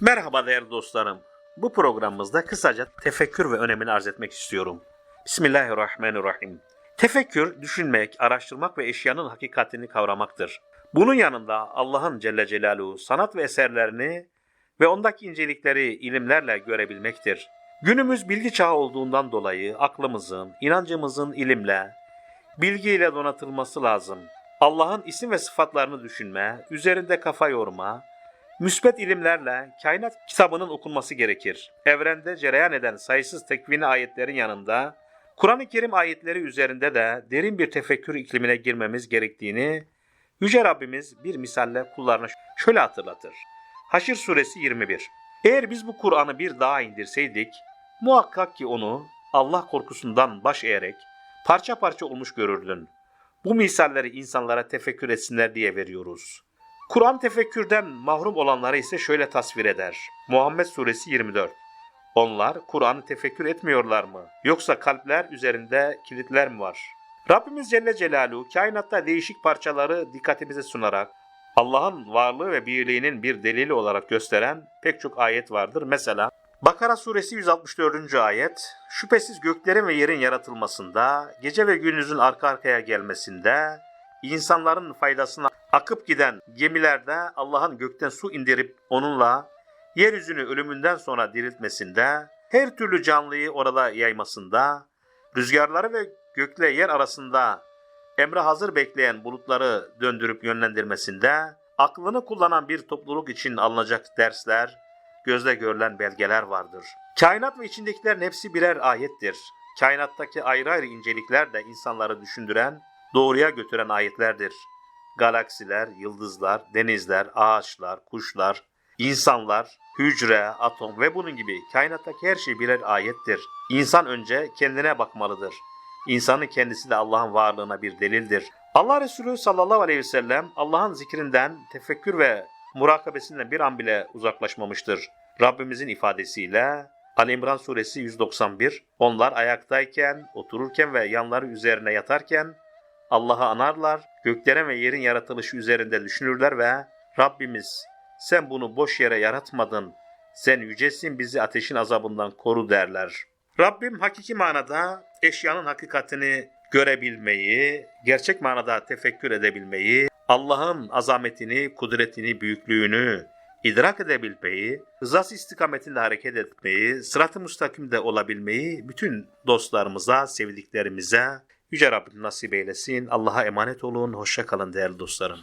Merhaba değerli dostlarım. Bu programımızda kısaca tefekkür ve önemini arz etmek istiyorum. Bismillahirrahmanirrahim. Tefekkür, düşünmek, araştırmak ve eşyanın hakikatini kavramaktır. Bunun yanında Allah'ın Celle Celaluhu sanat ve eserlerini ve ondaki incelikleri ilimlerle görebilmektir. Günümüz bilgi çağı olduğundan dolayı aklımızın, inancımızın ilimle, bilgiyle donatılması lazım. Allah'ın isim ve sıfatlarını düşünme, üzerinde kafa yorma, müsbet ilimlerle kainat kitabının okunması gerekir. Evrende cereyan eden sayısız tekvini ayetlerin yanında, Kur'an-ı Kerim ayetleri üzerinde de derin bir tefekkür iklimine girmemiz gerektiğini Yüce Rabbimiz bir misalle kullarına şöyle hatırlatır. Haşr suresi 21 Eğer biz bu Kur'an'ı bir dağa indirseydik, muhakkak ki onu Allah korkusundan baş eğerek parça parça olmuş görürdün. Bu misalleri insanlara tefekkür etsinler diye veriyoruz. Kur'an tefekkürden mahrum olanları ise şöyle tasvir eder. Muhammed Suresi 24 Onlar Kur'an'ı tefekkür etmiyorlar mı? Yoksa kalpler üzerinde kilitler mi var? Rabbimiz Celle Celaluhu kainatta değişik parçaları dikkatimize sunarak Allah'ın varlığı ve birliğinin bir delili olarak gösteren pek çok ayet vardır. Mesela Bakara suresi 164. ayet Şüphesiz göklerin ve yerin yaratılmasında, gece ve gündüzün arka arkaya gelmesinde, insanların faydasına akıp giden gemilerde Allah'ın gökten su indirip onunla yeryüzünü ölümünden sonra diriltmesinde, her türlü canlıyı orada yaymasında, rüzgarları ve gökle yer arasında emre hazır bekleyen bulutları döndürüp yönlendirmesinde, aklını kullanan bir topluluk için alınacak dersler, gözle görülen belgeler vardır. Kainat ve içindekilerin hepsi birer ayettir. Kainattaki ayrı ayrı incelikler de insanları düşündüren, doğruya götüren ayetlerdir. Galaksiler, yıldızlar, denizler, ağaçlar, kuşlar, insanlar, hücre, atom ve bunun gibi kainattaki her şey birer ayettir. İnsan önce kendine bakmalıdır. İnsanın kendisi de Allah'ın varlığına bir delildir. Allah Resulü sallallahu aleyhi ve sellem Allah'ın zikrinden, tefekkür ve murakabesinden bir an bile uzaklaşmamıştır. Rabbimizin ifadesiyle Ali İmran suresi 191 Onlar ayaktayken, otururken ve yanları üzerine yatarken Allah'ı anarlar, göklerin ve yerin yaratılışı üzerinde düşünürler ve Rabbimiz sen bunu boş yere yaratmadın, sen yücesin bizi ateşin azabından koru derler. Rabbim hakiki manada eşyanın hakikatini görebilmeyi, gerçek manada tefekkür edebilmeyi, Allah'ın azametini, kudretini, büyüklüğünü idrak edebilmeyi, rızası istikametinde hareket etmeyi, sırat-ı müstakimde olabilmeyi bütün dostlarımıza, sevdiklerimize Yüce Rabbim nasip eylesin. Allah'a emanet olun. Hoşça kalın değerli dostlarım.